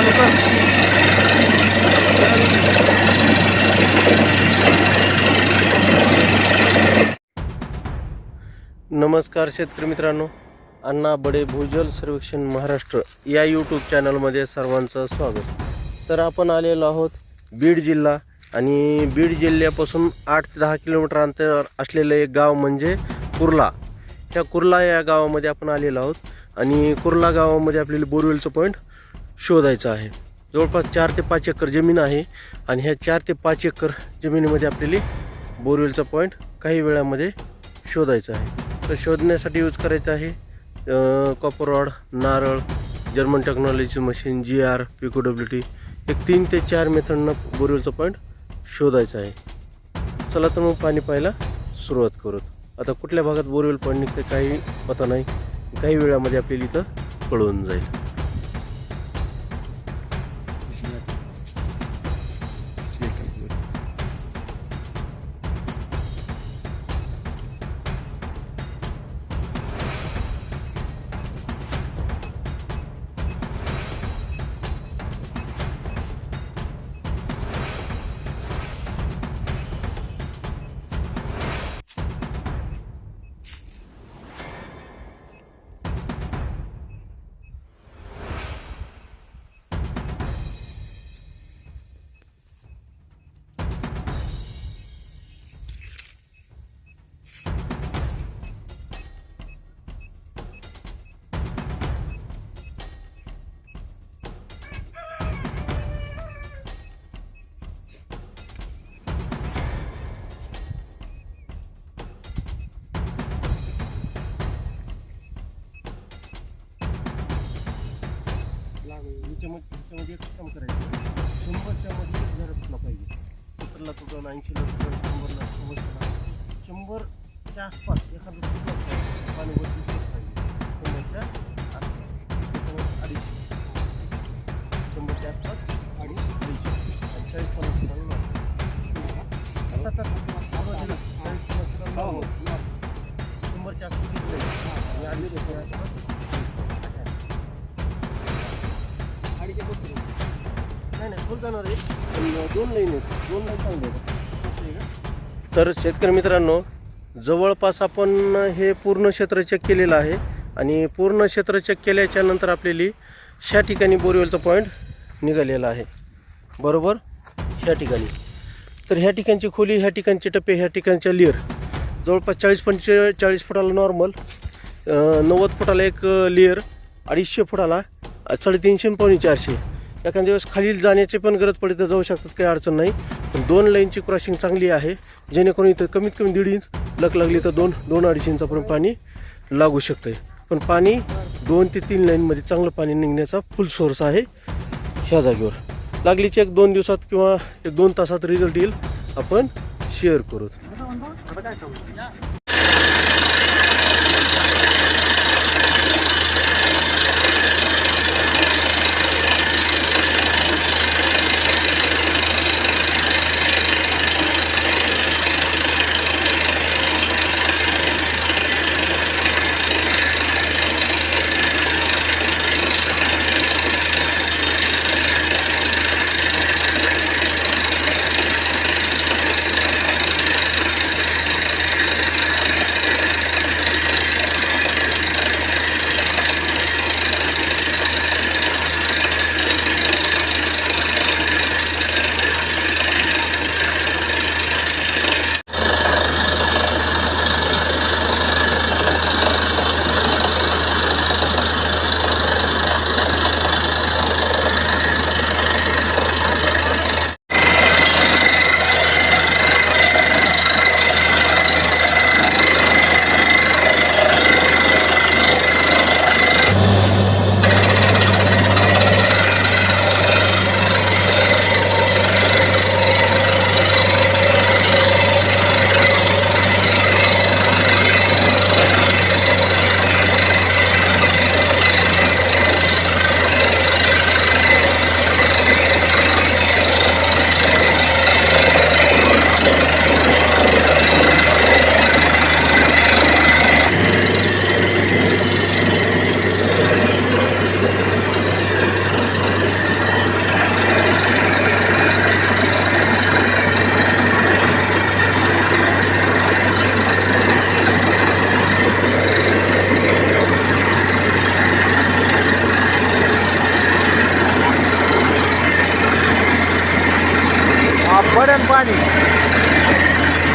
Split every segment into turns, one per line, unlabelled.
चालू कर नमस्कार शेतकरी मित्रांनो अण्णा बडे भूजल सर्वेक्षण महाराष्ट्र या यूट्यूब चॅनलमध्ये सर्वांचं स्वागत. तर आपण आलेलो आहोत बीड जिल्हा आणि बीड जिल्ह्यापासून आठ ते दहा किलोमीटर अंतर असलेलं एक गाव म्हणजे कुर्ला. ह्या कुर्ला या गावामध्ये आपण आलेलो आहोत आणि कुर्ला गावामध्ये आपल्याला बोरवेलचं पॉईंट शोधायचं आहे. जवळपास चार ते पाच एकर जमीन आहे आणि ह्या चार ते पाच एकर जमिनीमध्ये आपल्याला बोरवेलचा पॉईंट काही वेळामध्ये शोधायचा आहे. तर शोधण्यासाठी यूज करायचं आहे कॉपर रॉड नारळ German technology machine G R pico W T एक तीन ते चार मेथडनं बोरवेलचा पॉईंट शोधायचा आहे. चला तर मग पाणी पाहायला सुरुवात करूत. आता कुठल्या भागात बोरवेल पॉईंट निघते काही पता नाही. काही वेळामध्ये आपल्याला इथं कळून जाईल. ह्याच्यामध्ये एक काम करायचं शंभरच्या मध्ये घर असलं पाहिजे सत्तरला तुझं ऐंशीला शंभरला शंभरला शंभरच्या आसपास एखादं पाहिजे पाणी वरती पाहिजे शंभरच्या आसपास त्याच्यामध्ये अडीचशे शंभरच्या आसपास अडीच अडीचशे आणि चाळीस पन्नास. शंभरच्या आसपास? आणि जाणार आहे. पण दोन लाईन आहेत. दोन लाईन चांगले आहेत. तर शेतकरी मित्रांनो जवळपास आपण हे पूर्ण क्षेत्र चेक केलेलं आहे आणि पूर्ण क्षेत्र चेक केल्याच्यानंतर आपल्याली ह्या ठिकाणी बोरवेलचा पॉईंट निघालेला आहे. बरोबर? ह्या ठिकाणी. तर ह्या ठिकाणची खोली ह्या ठिकाणचे टप्पे ह्या ठिकाणच्या लिअर जवळपास चाळीस पंचेचाळीस चाळीस फुटाला नॉर्मल नव्वद फुटाला एक लेअर अडीचशे फुटाला साडेतीनशे पावणे चारशे. एखाद्या वेळेस खालील जाण्याची पण गरज पडली तर जाऊ शकतात काही अडचण नाही. पण दोन लाईनची क्रॉसिंग चांगली आहे. जेणेकरून इथं कमीत कमी दीड इंच लक लागली तर दोन दोन अडीच इंचापर्यंत पाणी लागू शकते पण पाणी दोन ते तीन लाईनमध्ये चांगलं पाणी निघण्याचा फुल सोर्स आहे ह्या जागेवर. लागलीचे एक दोन दिवसात किंवा एक दोन तासात रिझल्ट येईल. आपण शेअर करू.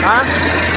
Huh?